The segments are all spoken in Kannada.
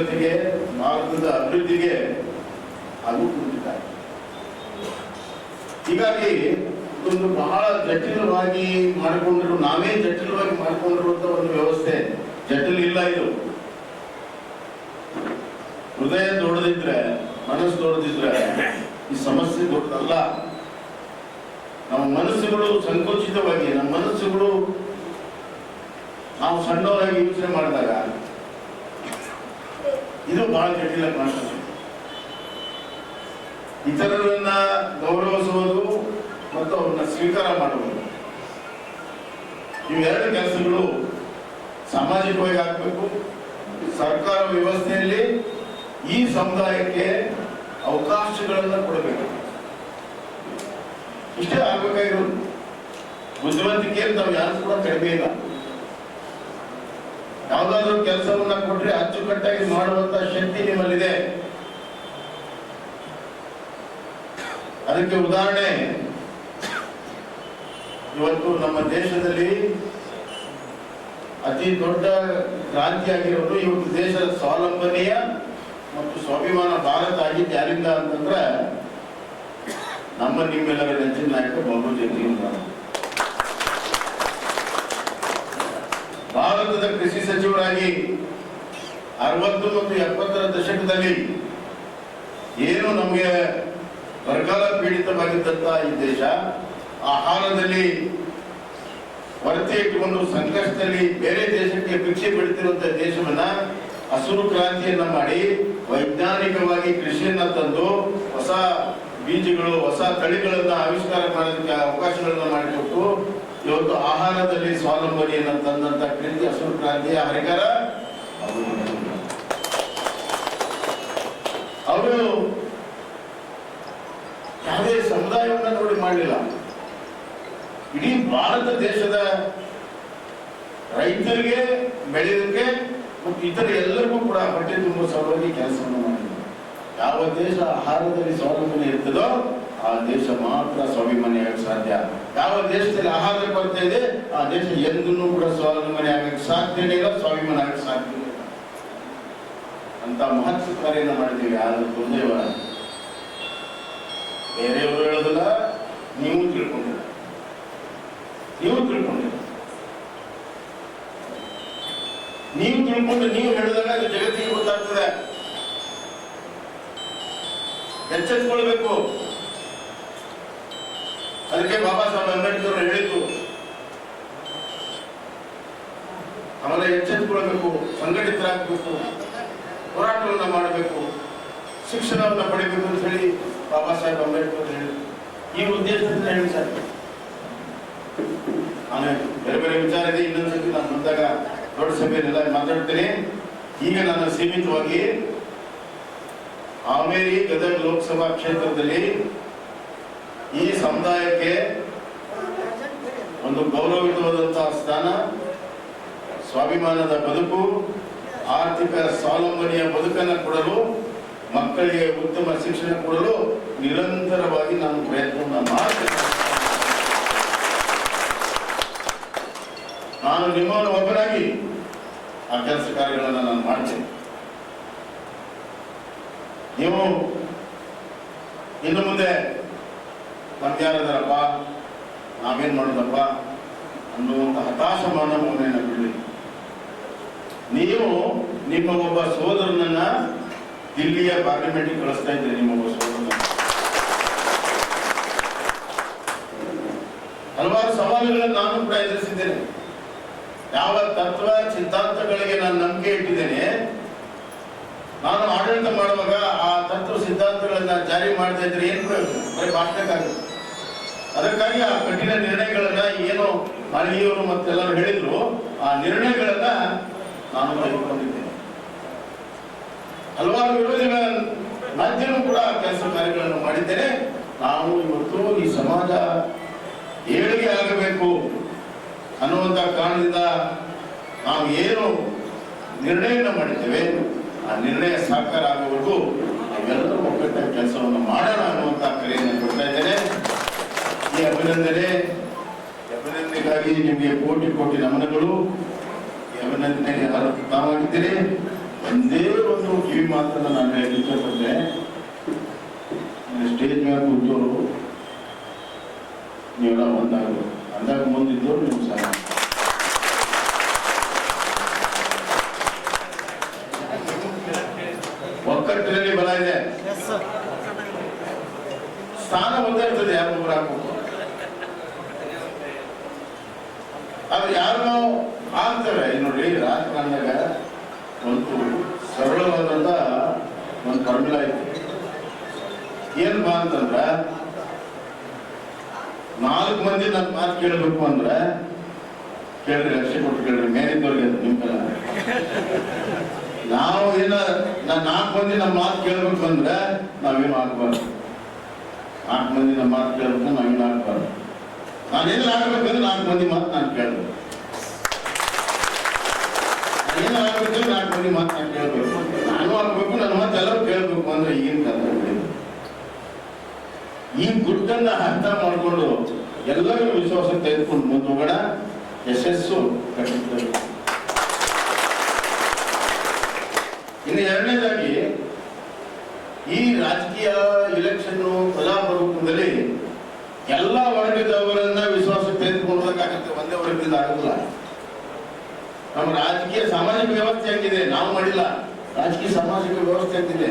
ಸಮಗ್ರತೆಗೆ ಭಾರತದ ಅಭಿವೃದ್ಧಿಗೆ ಅದು ಕುಂದಿದ್ದಾರೆ ಹೀಗಾಗಿ ಒಂದು ಬಹಳ ಜಟಿಲವಾಗಿ ಮಾಡಿಕೊಂಡಿರು, ನಾವೇ ಜಟಿಲವಾಗಿ ಮಾಡಿಕೊಂಡಿರುವಂತ ಒಂದು ವ್ಯವಸ್ಥೆ ಜಟಿಲ ಇಲ್ಲ ಇದು. ಹೃದಯ ದೊಡ್ಡದಿದ್ರೆ, ಮನಸ್ಸು ದೊಡ್ಡದಿದ್ರೆ ಈ ಸಮಸ್ಯೆ ದೊಡ್ಡದಲ್ಲ. ನಮ್ಮ ಮನಸ್ಸುಗಳು ಸಂಕುಚಿತವಾಗಿ, ನಮ್ಮ ಮನಸ್ಸುಗಳು ನಾವು ಸಣ್ಣವರಾಗಿ ಯೋಚನೆ ಮಾಡಿದಾಗ ಇದು ಬಹಳ ಜಟಿಲ ಕಾಣ್ತದೆ ಇತರರನ್ನ ಗೌರವಿಸುವುದು ಮತ್ತು ಅವರನ್ನ ಸ್ವೀಕಾರ ಮಾಡುವುದು. ಇವೆರಡು ಕೆಲಸಗಳು ಸಾಮಾಜಿಕವಾಗಿ ಆಗಬೇಕು. ಸರ್ಕಾರ ವ್ಯವಸ್ಥೆಯಲ್ಲಿ ಈ ಸಮುದಾಯಕ್ಕೆ ಅವಕಾಶಗಳನ್ನು ಕೊಡಬೇಕು. ಇಷ್ಟೇ ಆಗ್ಬೇಕಾಗಿರೋದು. ಬುದ್ಧಿವಂತಿಕೆ ನಾವು ಯಾರು ಕೂಡ ಕಡಿಮೆ ಇಲ್ಲ. ಯಾವ್ದಾದ್ರು ಕೆಲಸವನ್ನ ಕೊಟ್ರೆ ಅಚ್ಚುಕಟ್ಟಾಗಿ ಮಾಡುವಂತ ಶಕ್ತಿ ನಿಮ್ಮಲ್ಲಿದೆ. ಅದಕ್ಕೆ ಉದಾಹರಣೆ, ಇವತ್ತು ನಮ್ಮ ದೇಶದಲ್ಲಿ ಅತಿ ದೊಡ್ಡ ಕ್ರಾಂತಿ ಆಗಿರೋದು ಇವತ್ತು ದೇಶದ ಸ್ವಾವಲಂಬನೆಯ ಮತ್ತು ಸ್ವಾಭಿಮಾನ ಭಾರತ ಆಗಿದ್ದು ಯಾರಿಂದ ಅಂತಂದ್ರೆ ನಮ್ಮ ನಿಮ್ಮೆಲ್ಲರ ನೆಚ್ಚಿನ ನಾಯಕ ಬಾಬು ಜಗಜೀವನ್ ಭಾರತದ ಕೃಷಿ ಸಚಿವರಾಗಿ ಅರವತ್ತು ಮತ್ತು ಎಪ್ಪತ್ತರ ದಶಕದಲ್ಲಿ ಏನು ನಮಗೆ ಬರಗಾಲ ಪೀಡಿತವಾಗಿದ್ದಂಥ ಈ ದೇಶ ಆಹಾರದಲ್ಲಿ ಕೊರತೆ ಇಟ್ಟುಕೊಂಡು ಸಂಕಷ್ಟದಲ್ಲಿ ಬೇರೆ ದೇಶಕ್ಕೆ ಭಿಕ್ಷೆ ಬಿಡ್ತಿರುವಂತ ದೇಶವನ್ನ ಹಸಿರು ಕ್ರಾಂತಿಯನ್ನ ಮಾಡಿ ವೈಜ್ಞಾನಿಕವಾಗಿ ಕೃಷಿಯನ್ನ ತಂದು ಹೊಸ ಬೀಜಗಳು, ಹೊಸ ತಳಿಗಳನ್ನ ಆವಿಷ್ಕಾರ ಮಾಡೋದಕ್ಕೆ ಅವಕಾಶಗಳನ್ನ ಮಾಡಿಕೊಟ್ಟು ಇವತ್ತು ಆಹಾರದಲ್ಲಿ ಸ್ವಾವಲಂಬನೆಯನ್ನು ತಂದಂತ ಕೀರ್ತಿ ಹಸಿರು ಕ್ರಾಂತಿಯ ಹರಿಕರ. ಅವರು ಯಾವುದೇ ಸಮುದಾಯವನ್ನು ನೋಡಿ ಮಾಡಲಿಲ್ಲ. ಇಡೀ ಭಾರತ ದೇಶದ ರೈತರಿಗೆ ಬೆಳೆಯೋದಕ್ಕೆ ಮತ್ತು ಇತರ ಎಲ್ಲರಿಗೂ ಕೂಡ ಹೊಟ್ಟೆ ತುಂಬ ಸಲುವಾಗಿ ಕೆಲಸವನ್ನು ಮಾಡಿದ್ದಾರೆ ಯಾವ ದೇಶ ಆಹಾರದಲ್ಲಿ ಸ್ವಾವಲಂಬನೆ ಇರ್ತದೋ ಆ ದೇಶ ಮಾತ್ರ ಸ್ವಾಭಿಮಾನಿ ಆಗಕ್ಕೆ ಸಾಧ್ಯ. ಯಾವ ದೇಶದಲ್ಲಿ ಆಹಾರ ಕೊರತೆ ಇದೆ, ಆ ದೇಶ ಎಂದೂ ಕೂಡ ಸ್ವಾಭಿಮಾನಿ ಆಗಕ್ಕೆ ಸಾಧ್ಯನೇ ಇಲ್ಲ ಸ್ವಾಭಿಮಾನ ಆಗಕ್ಕೆ ಸಾಧ್ಯ ಅಂತ ಮಹತ್ವ ಕಾರ್ಯನ ಮಾಡಿದ್ದೀವಿ ಆದ್ರೆ ದುರ್ದೈವ ಬೇರೆಯವರು ಹೇಳೋದಿಲ್ಲ, ನೀವು ತಿಳ್ಕೊಂಡಿಲ್ಲ. ನೀವು ತಿಳ್ಕೊಂಡಿಲ್ಲ. ನೀವು ತಿಳ್ಕೊಂಡು ನೀವು ಹೇಳಿದಾಗ ಅದು ಜಗತ್ತಿಗೆ ಗೊತ್ತಾಗ್ತದೆ. ಎಚ್ಚೆತ್ಕೊಳ್ಬೇಕು. ಅದಕ್ಕೆ ಬಾಬಾ ಸಾಹೇಬ್ ಅಂಬೇಡ್ಕರ್ ಹೇಳಿದ್ದು, ಆಮೇಲೆ ಎಚ್ಚೆತ್ಕೊಳ್ಬೇಕು ಸಂಘಟಿತರಾಗಬೇಕು ಹೋರಾಟವನ್ನು ಮಾಡಬೇಕು, ಶಿಕ್ಷಣವನ್ನು ಪಡಿಬೇಕು ಅಂತ ಹೇಳಿ ಬಾಬಾ ಸಾಹೇಬ್ ಅಂಬೇಡ್ಕರ್ ಹೇಳಿದ್ರು. ಈ ಉದ್ದೇಶದಿಂದ ಹೇಳಿ ಸರ್. ಆಮೇಲೆ ಬೇರೆ ಬೇರೆ ವಿಚಾರ ಇದೆ ಇನ್ನೊಂದ್ಸತಿ ನಾನು ಬಂದಾಗ ದೊಡ್ಡ ಸಭೆಯಲ್ಲೆಲ್ಲ ಮಾತಾಡ್ತೇನೆ. ಈಗ ನಾನು ಸೀಮಿತವಾಗಿ ಆಮೇಲೆ ಗದಗ ಲೋಕಸಭಾ ಕ್ಷೇತ್ರದಲ್ಲಿ ಈ ಸಮುದಾಯಕ್ಕೆ ಒಂದು ಗೌರವಯುತವಾದಂತಹ ಸ್ಥಾನ, ಸ್ವಾಭಿಮಾನದ ಬದುಕು, ಆರ್ಥಿಕ ಸ್ವಾವಲಂಬನೆಯ ಬದುಕನ್ನು ಕೊಡಲು, ಮಕ್ಕಳಿಗೆ ಉತ್ತಮ ಶಿಕ್ಷಣ ಕೊಡಲು ನಿರಂತರವಾಗಿ ನಾನು ಪ್ರಯತ್ನವನ್ನು ಮಾಡ್ತೇನೆ. ನಾನು ನಿಮ್ಮನ್ನು ಒಬ್ಬನಾಗಿ ಆ ಕೆಲಸ ಕಾರ್ಯಗಳನ್ನು ನಾನು ಮಾಡ್ತೇನೆ. ನೀವು ಇನ್ನು ಮುಂದೆ ನಮ್ಗೆ ನಾವೇನು ಮಾಡೋದಪ್ಪ? ಅನ್ನುವಂಥ ಹತಾಶ ಮನೋಭಾವನೆಯನ್ನು ಬಿಡಲಿ ನೀವು ನಿಮ್ಮ ಒಬ್ಬ ಸೋದರನನ್ನ ದಿಲ್ಲಿಯ ಪಾರ್ಲಿಮೆಂಟ್ಗೆ ಕಳಿಸ್ತಾ ಇದ್ದೀರಿ ನಿಮ್ಮ ಒಬ್ಬ ಸೋದರನ ಹಲವಾರು ಸವಾಲುಗಳನ್ನು ನಾನು ಕೂಡ ಎದುರಿಸಿದ್ದೇನೆ. ಯಾವ ತತ್ವ, ಸಿದ್ಧಾಂತಗಳಿಗೆ ನಾನು ನಂಬಿಕೆ ಇಟ್ಟಿದ್ದೇನೆ, ನಾನು ಆಡಳಿತ ಮಾಡುವಾಗ ಆ ತತ್ವ, ಸಿದ್ಧಾಂತಗಳನ್ನ ಜಾರಿ ಮಾಡದೇ ಇದ್ರೆ ಏನು ಬರೀ ಭಾಷಣಕ್ಕಾಗುತ್ತೆ ಅದಕ್ಕಾಗಿ ಆ ಕಠಿಣ ನಿರ್ಣಯಗಳನ್ನ ಏನು ಮಾನವೀಯವರು ಮತ್ತೆಲ್ಲರೂ ಹೇಳಿದ್ರು. ಆ ನಿರ್ಣಯಗಳನ್ನ ನಾನು ತೆಗೆದುಕೊಂಡಿದ್ದೇನೆ. ಹಲವಾರು ವಿರೋಧಿಗಳ ಮಧ್ಯನೂ ಕೂಡ ಕೆಲಸ ಕಾರ್ಯಗಳನ್ನು ಮಾಡಿದ್ದೇನೆ. ನಾವು ಇವತ್ತು ಈ ಸಮಾಜ ಏಳಿಗೆ ಆಗಬೇಕು ಅನ್ನುವಂಥ ಕಾರಣದಿಂದ ನಾವು ಏನು ನಿರ್ಣಯವನ್ನು ಮಾಡಿದ್ದೇವೆ, ಆ ನಿರ್ಣಯ ಸಾಕಾರ ಆಗುವವರೆಗೂ ನಾವೆಲ್ಲರೂ ಒಗ್ಗಟ್ಟ ಕೆಲಸವನ್ನು ಮಾಡೋಣ ಅನ್ನುವಂತ ಕರೆಯನ್ನು ಕೊಡ್ತಾ ಇದ್ದೇನೆ. ಈ ಅಭಿನಂದನೆ. ಅಭಿನಂದನೆಗಾಗಿ ನಿಮಗೆ ಕೋಟಿ ಕೋಟಿ ನಮನಗಳು. ಈ ಅಭಿನಂದನೆಗೆ ಅರ್ಥವಾಗಿದ್ದೀರಿ ಒಂದೇ ಒಂದು ಕಿವಿ ಮಾತನ್ನ ನಾನು ಇಷ್ಟಪಟ್ಟೆ ಸ್ಟೇಜ್ ಮೇಲೆ ಕೂತು ನೀವೆಲ್ಲ ಒಂದಾಗ ಅಂದಾಗ ಮುಂದಿದ್ದವರು ನೀವು ಸಹ ಒಕ್ಕಟ್ಟಿನಲ್ಲಿ ಬಲ ಇದೆ ಸ್ಥಾನ ಒಂದೇ ಇರ್ತದೆ ಯಾರು ಒಬ್ಬರು ಹಾಕ್ಬೇಕು ಆದ್ರೆ ಯಾರು ನಾವು ಆಗ್ತೇವೆ ಈಗ ನೋಡಿ ರಾಜಕಾರಣದಾಗ ಒಂದು ಸರಳವಾದಂತ ಒಂದು ಫಾರ್ಮುಲಾ ಐತಿ ಏನ್ ಬಾ ಅಂತಂದ್ರ? ನಾಲ್ಕು ಮಂದಿ ನನ್ನ ಮಾತು ಕೇಳಬೇಕು ಅಂದ್ರೆ ಕೇಳ್ರಿ ಲಕ್ಷ ಕೊಟ್ಟು ಕೇಳ್ರಿ, ಮೇಲಿದ್ದವ್ರಿಗೆ ಅದು ನಿಮ್ಗೆಲ್ಲ ನಾವು ಏನ, ನಾ- ನಾಲ್ಕು ಮಂದಿ ನಮ್ಮ ಮಾತು ಕೇಳ್ಬೇಕು ಅಂದ್ರೆ ನಾವೇನು ಆಗ್ಬಾರ್ದು. ನಾಲ್ಕು ಮಂದಿ ನಮ್ಮ ಮಾತು ಕೇಳ್ಬೇಕು, ನಾವೇನು ಆಗ್ಬಾರ್ದು. ನಾನೇನು ಆಗ್ಬೇಕಂದ್ರೆ ನಾಲ್ಕು ಮಂದಿ ಮಾತು ನಾನು ಕೇಳ್ಬೇಕು. ಏನು ಆಗ್ಬೇಕಂದ್ರೆ ನಾಲ್ಕು ಮಂದಿ ಮಾತು ನಾನು ಕೇಳ್ಬೇಕು. ನಾನು ಆಗ್ಬೇಕು ನನ್ನ ಮಾತು ಎಲ್ಲರೂ ಕೇಳ್ಬೇಕು ಅಂದ್ರೆ ಈಗಿನ ಕಾಲದಲ್ಲಿ ಈ ಗುರುತನ್ನ ಅರ್ಥ ಮಾಡಿಕೊಂಡು ಎಲ್ಲರೂ ವಿಶ್ವಾಸ ತೆಗೆದುಕೊಂಡು ಮುಂದೋಗೋಣ ಯಶಸ್ಸು ಖಂಡಿತ. ಇನ್ನು ಎರಡನೇದಾಗಿ, ಈ ರಾಜಕೀಯ ಇಲೆಕ್ಷನ್ ಕಲಾಪರೂಪದಲ್ಲಿ ಎಲ್ಲ ವರ್ಗದವರನ್ನ ವಿಶ್ವಾಸ ತೆಗೆದುಕೊಳ್ಳೋದಕ್ಕಾಗುತ್ತೆ ಒಂದೇ ವರ್ಗದಿಂದ ಆಗಲ್ಲ ನಮ್ಮ ರಾಜಕೀಯ ಸಾಮಾಜಿಕ ವ್ಯವಸ್ಥೆ ಹೆಂಗಿದೆ? ನಾವು ಮಾಡಿಲ್ಲ. ರಾಜಕೀಯ ಸಾಮಾಜಿಕ ವ್ಯವಸ್ಥೆ ಹೆಂಗಿದೆ?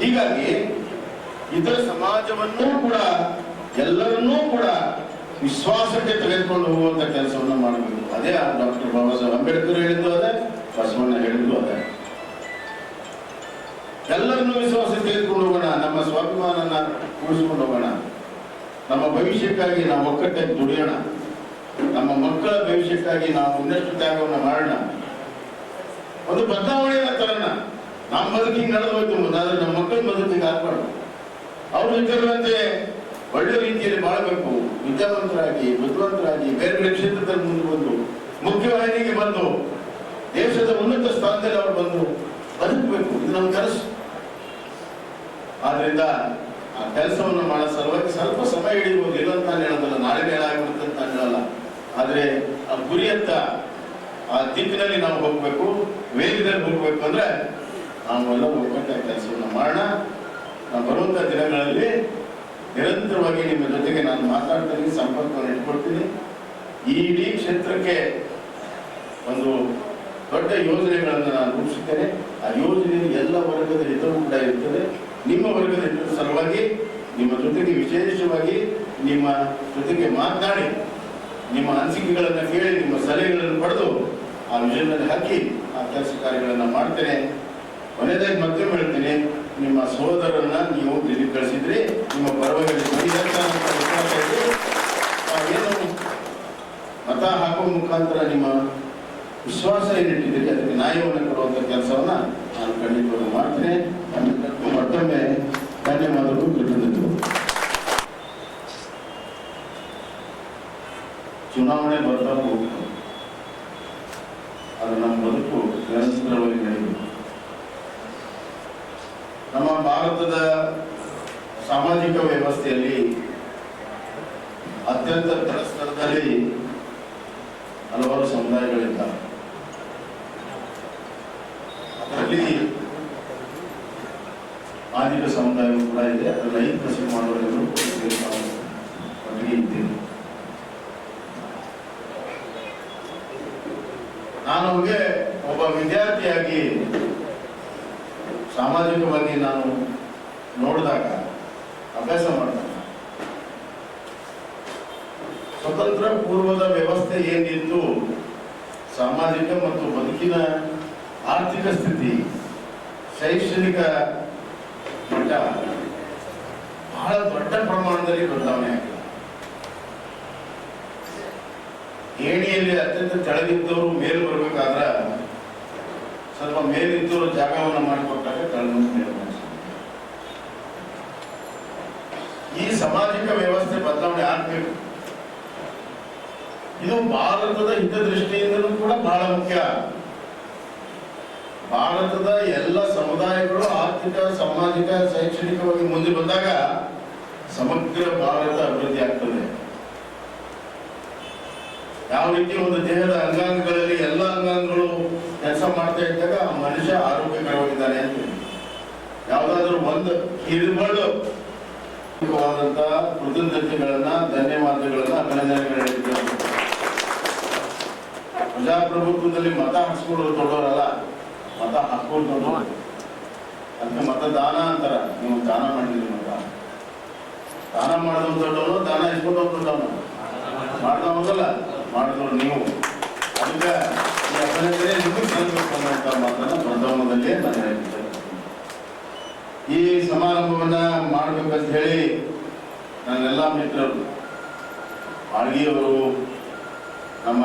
ಹೀಗಾಗಿ ಇದರ ಸಮಾಜವನ್ನೂ ಕೂಡ, ಎಲ್ಲರನ್ನೂ ಕೂಡ ವಿಶ್ವಾಸಕ್ಕೆ ತೆಗೆದುಕೊಂಡು ಹೋಗುವಂತ ಕೆಲಸವನ್ನು ಮಾಡಬೇಕು. ಅದೇ ಡಾಕ್ಟರ್ ಬಾಬಾ ಸಾಹೇಬ್ ಅಂಬೇಡ್ಕರ್ ಹೇಳಿದ್ದು ಅದೇ, ಬಸವಣ್ಣ ಹೇಳಿದ್ದು ಅದೇ. ಎಲ್ಲರನ್ನೂ ವಿಶ್ವಾಸಕ್ಕೆ ತೆಗೆದುಕೊಂಡು ಹೋಗೋಣ, ನಮ್ಮ ಸ್ವಾಭಿಮಾನನ ಉಳಿಸ್ಕೊಂಡು ಹೋಗೋಣ. ನಮ್ಮ ಭವಿಷ್ಯಕ್ಕಾಗಿ ನಾವು ಒಕ್ಕಟ್ಟಾಗಿ ದುಡಿಯೋಣ. ನಮ್ಮ ಮಕ್ಕಳ ಭವಿಷ್ಯಕ್ಕಾಗಿ ನಾವು ಇನ್ನಷ್ಟು ತ್ಯಾಗವನ್ನು ಮಾಡೋಣ. ಒಂದು ಬದಲಾವಣೆಯನ್ನ ತರೋಣ. ನಮ್ಮ ಬದುಕಿಗೆ ನಡೆದು ಹೋಯ್ತು ಮುಂದೆ ಆದ್ರೆ ನಮ್ಮ ಮಕ್ಕಳ ಬದುಕಿಗೆ ಹಾಕ್ಬಾರ್ದು ಅವರು ಇತರರಂತೆ ಒಳ್ಳೆ ರೀತಿಯಲ್ಲಿ ಮಾಡಬೇಕು, ವಿದ್ಯಾವಂತರಾಗಿ, ಬುದ್ಧಿವಂತರಾಗಿ, ಬೇರೆ ಬೇರೆ ಕ್ಷೇತ್ರದಲ್ಲಿ ಮುಂದೆ ಬಂದು, ಮುಖ್ಯವಾಹಿನಿಗೆ ಬಂದು, ದೇಶದ ಉನ್ನತ ಸ್ಥಾನದಲ್ಲಿ ಅವರು ಬಂದು ಬದುಕಬೇಕು. ಇದು ನಮ್ಮ ಕನಸು. ಆದ್ರಿಂದ ಆ ಕೆಲಸವನ್ನು ಮಾಡೋ ಸಲುವಾಗಿ ಸ್ವಲ್ಪ ಸಮಯ ಹಿಡಿಬಹುದು ಇಲ್ಲ ಅಂತ ಹೇಳೋದಲ್ಲ. ನಾಳೆ ಮೇಲೆ ಆಗ್ಬಿಡುತ್ತೆ ಅಂತ ಹೇಳಲ್ಲ. ಆದ್ರೆ ಆ ಗುರಿಯತ್ತ ಆ ದಿಕ್ಕಿನಲ್ಲಿ ನಾವು ಹೋಗ್ಬೇಕು, ವೇಗದಲ್ಲಿ ಹೋಗ್ಬೇಕು ಅಂದ್ರೆ ನಾವೆಲ್ಲ ಒಕ್ಕಟ್ಟ ಕೆಲಸವನ್ನು ಮಾಡೋಣ. ನಾವು ಬರುವಂತ ದಿನಗಳಲ್ಲಿ ನಿರಂತರವಾಗಿ ನಿಮ್ಮ ಜೊತೆಗೆ ನಾನು ಮಾತಾಡ್ತೀನಿ, ಸಂಪರ್ಕವನ್ನು ಇಟ್ಕೊಳ್ತೀನಿ. ಈ ಇಡೀ ಕ್ಷೇತ್ರಕ್ಕೆ ಒಂದು ದೊಡ್ಡ ಯೋಜನೆಗಳನ್ನು ನಾನು ರೂಪಿಸುತ್ತೇನೆ. ಆ ಯೋಜನೆ ಎಲ್ಲ ವರ್ಗದ ಹಿತವೂ ಕೂಡ ಇರ್ತದೆ. ನಿಮ್ಮ ವರ್ಗದ ಹಿತದ ಸಲುವಾಗಿ, ನಿಮ್ಮ ಜೊತೆಗೆ ವಿಶೇಷವಾಗಿ, ನಿಮ್ಮ ಜೊತೆಗೆ ಮಾತನಾಡಿ, ನಿಮ್ಮ ಅನಿಸಿಕೆಗಳನ್ನು ಕೇಳಿ, ನಿಮ್ಮ ಸಲಹೆಗಳನ್ನು ಪಡೆದು ಆ ವಿಷಯದಲ್ಲಿ ಹಾಕಿ, ಆ ಕೆಲಸ ಕಾರ್ಯಗಳನ್ನು ಮಾಡ್ತೇನೆ. ಕೊನೆಯದಾಗಿ ಮತ್ತೊಮ್ಮೆ ಹೇಳ್ತೀನಿ ನಿಮ್ಮ ಸಹೋದರನ್ನ ನೀವು ಇಲ್ಲಿ ಕಳಿಸಿದ್ರಿ ನಿಮ್ಮ ಪರವಾಗಿ ಮತ ಹಾಕುವ ಮುಖಾಂತರ ನಿಮ್ಮ ವಿಶ್ವಾಸ ಏನಿಟ್ಟಿದ್ದೀರಿ? ಅದಕ್ಕೆ ನ್ಯಾಯವನ್ನು ಕೊಡುವಂತ ಕೆಲಸವನ್ನ ನಾನು ಖಂಡಿತವಾಗಿ ಮಾಡ್ತೇನೆ. ಮತ್ತೊಮ್ಮೆ ಧನ್ಯವಾದಗಳು ಕೃತಜ್ಞತೆಗಳು ಚುನಾವಣೆ ಬರ್ತಾ ಹೋಗ್ತದೆ ಅದು ನಮ್ಮ ಬದುಕು ನಿರಂತರವಾಗಿ ನಮ್ಮ ಭಾರತದ ಸಾಮಾಜಿಕ ವ್ಯವಸ್ಥೆಯಲ್ಲಿ ಅತ್ಯಂತ ತಳಸ್ತರದಲ್ಲಿ ಹಲವಾರು ಸಮುದಾಯಗಳಿದ್ದಾವೆ ಅದರಲ್ಲಿ ಆದಿಕ ಸಮುದಾಯ ಕೂಡ ಇದೆ. ಅದರಲ್ಲಿ ಐದು ಪರ್ಸೆಂಟ್ ಮಾಡುವವರೆಲ್ಲರೂ ಒಟ್ಟಿಗೆ ಇದ್ದೇವೆ ನಾನು ಒಬ್ಬ ವಿದ್ಯಾರ್ಥಿಯಾಗಿ ಸಾಮಾಜಿಕವಾಗಿ ನಾನು ನೋಡಿದಾಗ, ಅಭ್ಯಾಸ ಮಾಡಿದಾಗ, ಸ್ವತಂತ್ರ ಪೂರ್ವದ ವ್ಯವಸ್ಥೆ ಏನಿತ್ತು, ಸಾಮಾಜಿಕ ಮತ್ತು ಬದುಕಿನ ಆರ್ಥಿಕ ಸ್ಥಿತಿ, ಶೈಕ್ಷಣಿಕ ಮಟ್ಟ ಬಹಳ ದೊಡ್ಡ ಪ್ರಮಾಣದಲ್ಲಿ ಬದಲಾವಣೆ ಆಗಿದೆ. ಏಣಿಯಲ್ಲಿ ಅತ್ಯಂತ ಕೆಳಗಿದ್ದವರು ಮೇಲೆ ಬರ್ಬೇಕಾದ್ರ ಸ್ವಲ್ಪ ಮೇಲಿದ್ದವರು ಜಾಗವನ್ನು ಮಾಡಿಕೊಟ್ಟಾಗ ಕೆಳಗಿನ ಮೇಲೆ ಮಾಡಿಸ್ತಾರೆ. ಈ ಸಾಮಾಜಿಕ ವ್ಯವಸ್ಥೆ ಬದಲಾವಣೆ ಆಗ್ಬೇಕು. ಇದು ಭಾರತದ ಹಿತದೃಷ್ಟಿಯಿಂದಲೂ ಕೂಡ ಬಹಳ ಮುಖ್ಯ. ಭಾರತದ ಎಲ್ಲ ಸಮುದಾಯಗಳು ಆರ್ಥಿಕ, ಸಾಮಾಜಿಕ, ಶೈಕ್ಷಣಿಕವಾಗಿ ಮುಂದೆ ಬಂದಾಗ ಸಮಗ್ರ ಭಾರತ ಅಭಿವೃದ್ಧಿ ಆಗ್ತದೆ. ಯಾವ ರೀತಿ ಒಂದು ದೇಹದ ಅಂಗಾಂಗಗಳಲ್ಲಿ ಎಲ್ಲ ಅಂಗಾಂಗಗಳು ಕೆಲಸ ಮಾಡ್ತಾ ಇದ್ದಾಗ ಮನುಷ್ಯ ಆರೋಗ್ಯಕರವಾಗಿದ್ದಾನೆ ಅಂತ ಯಾವುದಾದ್ರೂ ಒಂದು ಹಿಡಿದುಕೊಂಡು ವಾದಂತ ಕೃತಜ್ಞತೆಗಳನ್ನ ಧನ್ಯವಾದಗಳನ್ನ ಅಭಿನಂದನೆಗಳನ್ನ ಪ್ರಜಾಪ್ರಭುತ್ವದಲ್ಲಿ ಮತ ಹಾಕ್ಸ್ಕೊಳ್ಳೋರು ದೊಡ್ಡವರಲ್ಲ, ಮತ ಹಾಕೊಂಡು ದೊಡ್ಡವರು. ಅದಕ್ಕೆ ಮತದಾನ ಅಂತಾರ, ನೀವು ದಾನ ಮಾಡಿದ್ರಿ ಮತ. ದಾನ ಮಾಡಿದವ್ ದೊಡ್ಡವನು ದಾನ ಇಸ್ಕೊಂಡು ದೊಡ್ಡವನು ಮಾಡ್ದವಲ್ಲ ಮಾಡಿದವ್ರು ನೀವು. ಅದಕ್ಕೆ ಈ ಅಭಿನಂದನೆ ನಿಮಗೆ ಸಲ್ಲಬೇಕು ಅನ್ನುವಂಥ ಮಾತನ್ನ ಪ್ರಥಮದಲ್ಲೇ ನಾನು ಹೇಳ್ತಿದ್ದೆ ಈ ಸಮಾರಂಭವನ್ನ ಮಾಡಬೇಕಂತ ಹೇಳಿ ನನ್ನೆಲ್ಲ ಮಿತ್ರರು ಆಳ್ಗಿಯವರು ನಮ್ಮ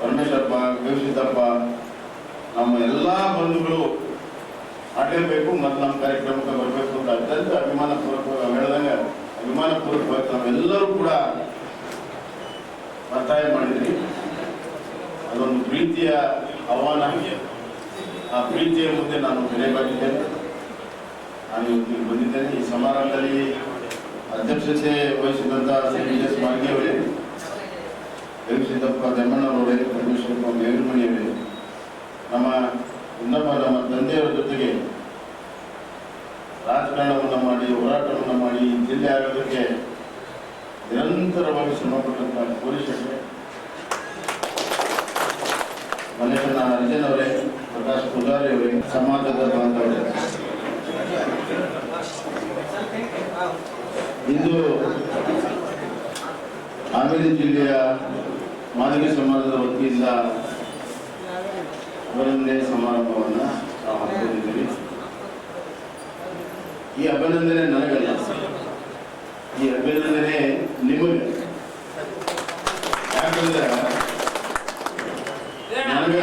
ಪರಮೇಶ್ವರಪ್ಪ ಗವಿಸಿದ್ದಪ್ಪ ನಮ್ಮ ಎಲ್ಲ ಬಂಧುಗಳು ಮಾಡಲೇಬೇಕು ಮತ್ತು ನಮ್ಮ ಕಾರ್ಯಕ್ರಮಕ್ಕೆ ಬರಬೇಕು ಅಂತ ಅತ್ಯಂತ ಅಭಿಮಾನ ಪೂರ್ವಕ ಹೇಳಿದಂಗೆ ಅಭಿಮಾನ ಪೂರ್ವಕವಾಗಿ ನಾವೆಲ್ಲರೂ ಕೂಡ ಒತ್ತಾಯ ಮಾಡಿದ್ರಿ. ಅದೊಂದು ಪ್ರೀತಿಯ ಆಹ್ವಾನ. ಆ ಪ್ರೀತಿಯ ಮುಂದೆ ನಾನು ಬೆಲೆ ಬಾಗಿದ್ದೇನೆ ನಾನು ಇಲ್ಲಿ ಬಂದಿದ್ದೇನೆ. ಈ ಸಮಾರಂಭದಲ್ಲಿ ಅಧ್ಯಕ್ಷತೆ ವಹಿಸಿದಂತ ಸಿ ವಿ ಎಸ್ ಮಾರ್ಗಿ ಅವರೇ ದೇವಸಿದ್ದಪ್ಪ ದಮ್ಮಣ್ಣವರವರೇ ಪರಮೇಶ್ವರಪ್ಪ ಮೇಲ್ಮಣಿಯವರೇ ನಮ್ಮ ಇನ್ನೊಬ್ಬ ನಮ್ಮ ತಂದೆಯವರ ಜೊತೆಗೆ ರಾಜಕಾರಣವನ್ನು ಮಾಡಿ, ಹೋರಾಟವನ್ನು ಮಾಡಿ ಜಿಲ್ಲೆ ಆಗೋದಕ್ಕೆ ನಿರಂತರವಾಗಿ ಶ್ರಮಪಟ್ಟಂತ ಪೊಲೀಸ್ ಮನೆಯ ಮಲ್ಲೇಶನ ಅರ್ಜುನ್ ಅವರೇ, ಪ್ರಕಾಶ್ ಪೂಜಾರಿ ಅವರೇ, ಸಮಾಜದ ಇಂದು ಹಾವೇರಿ ಜಿಲ್ಲೆಯ ಮಾದರಿ ಸಮಾಜದ ವತಿಯಿಂದ ಅಭಿನಂದನೆ ಸಮಾರಂಭವನ್ನು ನಾವು ಹಮ್ಮಿಕೊಂಡಿದ್ದೀವಿ. ಈ ಅಭಿನಂದನೆ ನನಗಲ್ಲ. ಈ ಅಭಿನಂದನೆ ನಿಮಗೆ ಯಾಕಂದ್ರೆ ನನಗೆ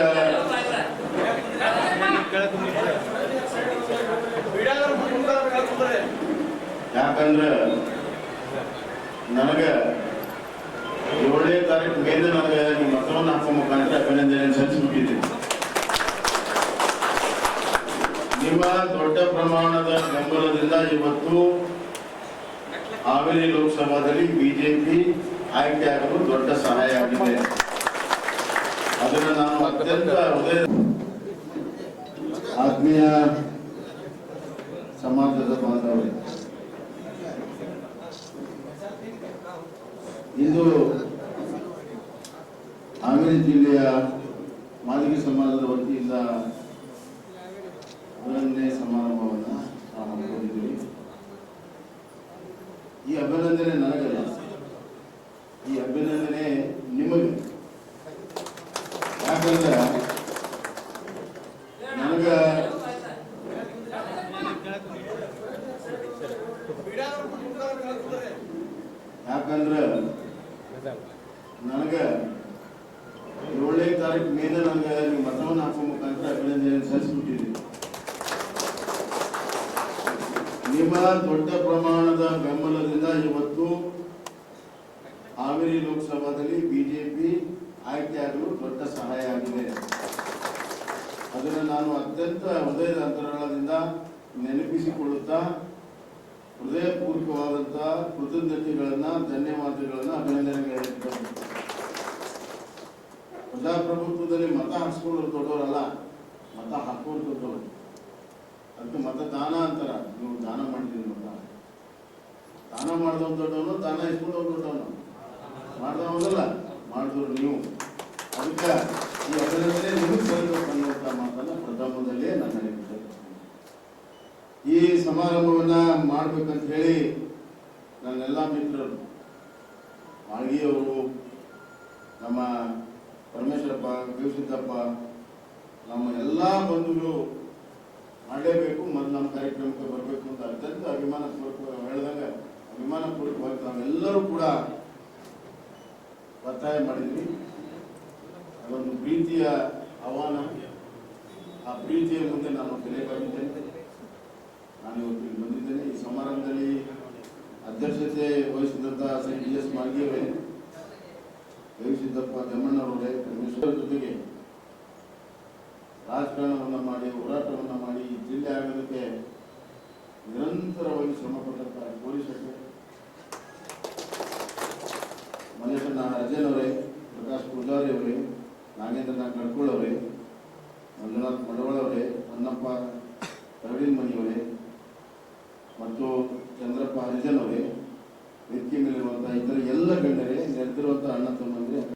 ಯಾಕಂದ್ರೆ ನನಗೆ ಏಳನೇ ತಾರೀಕು ಮೇಲೆ ನನಗೆ ನೀವು ಮತವನ್ನು ಹಾಕೋ ಮುಖಾಂತರ ಅಭಿನಂದನೆ ಸಲ್ಲಿಸ್ಬಿಟ್ಟಿದ್ದೀನಿ ನಿಮ್ಮ ದೊಡ್ಡ ಪ್ರಮಾಣದ ಬೆಂಬಲದಿಂದ ಇವತ್ತು ಹಾವೇರಿ ಲೋಕಸಭಾದಲ್ಲಿ ಬಿಜೆಪಿ ಆಯ್ಕೆಯಾಗಲು ದೊಡ್ಡ ಸಹಾಯ ಆಗಿದೆ. ಅದನ್ನು ನಾನು ಅತ್ಯಂತ ಹೃದಯ ಆತ್ಮೀಯ ಸಮಾಜದ ಬಾಂಧವರೇ ಇಂದು ಹಾವೇರಿ ಜಿಲ್ಲೆಯ ಮಾದಿಗೆ ಸಮಾಜದ ವತಿಯಿಂದ ಅಭಿನಂದನೆ ಸಮಾರಂಭವನ್ನು ನಾವು ಹಮ್ಮಿಕೊಂಡಿದ್ದೀವಿ ಈ ಅಭಿನಂದನೆ ನನಗಲ್ಲ ಈ ಅಭಿನಂದನೆ ನಿಮಗೆ ಯಾಕಂದ್ರೆ ನನಗ ಯಾಕಂದ್ರೆ ನನಗ ಏಳನೇ ತಾರೀಕು ಮೇಲೆ ನನಗೆ ನೀವು ಮತವನ್ನು ಹಾಕೋ ಮುಖಾಂತರ ಅಭಿನಂದನೆ ಸಲ್ಲಿಸ್ಬಿಟ್ಟಿದ್ದೀನಿ ನಿಮ್ಮ ದೊಡ್ಡ ಪ್ರಮಾಣದ ಬೆಂಬಲದಿಂದ ಇವತ್ತು ಹಾವೇರಿ ಲೋಕಸಭಾದಲ್ಲಿ ಬಿಜೆಪಿ ಆಯ್ಕೆಯಾಗಲು ದೊಡ್ಡ ಸಹಾಯ ಆಗಿದೆ ಅದನ್ನು ನಾನು ಅತ್ಯಂತ ಹೃದಯದ ಅಂತರಾಳದಿಂದ ನೆನಪಿಸಿಕೊಳ್ಳುತ್ತಾ ಹೃದಯಪೂರ್ವಕವಾದಂಥ ಕೃತಜ್ಞತೆಗಳನ್ನ, ಧನ್ಯವಾದಗಳನ್ನ ಅಭಿನಂದನೆಗಳನ್ನು ಪ್ರಜಾಪ್ರಭುತ್ವದಲ್ಲಿ ಮತ ಹಾಕ್ಸ್ಕೊಳ್ಳೋರು ದೊಡ್ಡವರಲ್ಲ, ಮತ ಹಾಕೋರು ದೊಡ್ಡವರು. ಅದಕ್ಕೆ ಮತದಾನ ಅಂತಾರ. ನೀವು ದಾನ ಮಾಡಿದ್ದೀರಿ ಮತ. ದಾನ ಮಾಡಿದವ್ ದೊಡ್ಡವನು, ದಾನ ಇಸ್ಕೊಂಡವ್ ದೊಡ್ಡವನು. ಮಾಡ್ದವನಲ್ಲ, ಮಾಡಿದವ್ರು ನೀವು. ಅದಕ್ಕೆ ಈ ಸಲ್ಲಬೇಕು ಅನ್ನುವಂಥ ಮಾತನ್ನ ಪ್ರಥಮದಲ್ಲೇ ನಾನು ಈ ಸಮಾರಂಭವನ್ನ ಮಾಡ್ಬೇಕಂತ ಹೇಳಿ ನನ್ನೆಲ್ಲ ಮಿತ್ರರು, ಮಾಳ್ಗಿಯವರು, ನಮ್ಮ ಪರಮೇಶ್ವರಪ್ಪ ದೇವಸಿದ್ದಪ್ಪ ನಮ್ಮ ಎಲ್ಲ ಬಂಧುಗಳು ಮಾಡಲೇಬೇಕು ಮತ್ತು ನಮ್ಮ ಕಾರ್ಯಕ್ರಮಕ್ಕೆ ಬರಬೇಕು ಅಂತ ಅತ್ಯಂತ ಅಭಿಮಾನ ಪೂರ್ವಕ ಹೇಳಿದಾಗ ಅಭಿಮಾನ ಪೂರ್ವಕವಾಗಿ ನಾವೆಲ್ಲರೂ ಕೂಡ ಒತ್ತಾಯ ಮಾಡಿದ್ವಿ. ಅದೊಂದು ಪ್ರೀತಿಯ ಆಹ್ವಾನ. ಆ ಪ್ರೀತಿಯ ಮುಂದೆ ನಾನು ಬೆಲೆ ಬಂದಿದ್ದೇನೆ ನಾನು ಇವತ್ತು ಇಲ್ಲಿ ಬಂದಿದ್ದೇನೆ. ಈ ಸಮಾರಂಭದಲ್ಲಿ ಅಧ್ಯಕ್ಷತೆ ವಹಿಸಿದಂತಹ ಶ್ರೀ ಡಿ ಎಸ್ ಮಾರ್ಗಿಯವರೇ, ವಹಿಸಿದ್ದಪ್ಪ ಜಮ್ಮಣ್ಣವರೇ ಪರಮೇಶ್ವರ ಜೊತೆಗೆ ರಾಜಕಾರಣವನ್ನು ಮಾಡಿ, ಹೋರಾಟವನ್ನು ಮಾಡಿ ಜಿಲ್ಲೆ ಆಗೋದಕ್ಕೆ ನಿರಂತರವಾಗಿ ಶ್ರಮ ಪಟ್ಟಂತಹ ಪೊಲೀಸರಿಗೆ ಮಲ್ಲೇಶಣ್ಣ ಅಜಯನವರೇ ಪ್ರಕಾಶ್ ಪೂಜಾರಿ ಅವರೇ ನಾಗೇಂದ್ರನಾಥ್ ಕಡ್ಕೋಳ್ ಅವರೇ, ಮಂಜುನಾಥ್ ಮಡವಳ ಅವರೇ ಹೊನ್ನಪ್ಪ ಪ್ರವೀಣ್ ಮನಿಯವರೇ ಮತ್ತು ಚಂದ್ರಪ್ಪ ಹರಿಜನ್ ಅವರೇ, ವೇದಿಕೆ ಮೇಲಿರುವಂತಹ ಇತರ ಎಲ್ಲ ಗಣ್ಯರೇ ನೆರೆದಿರುವಂತಹ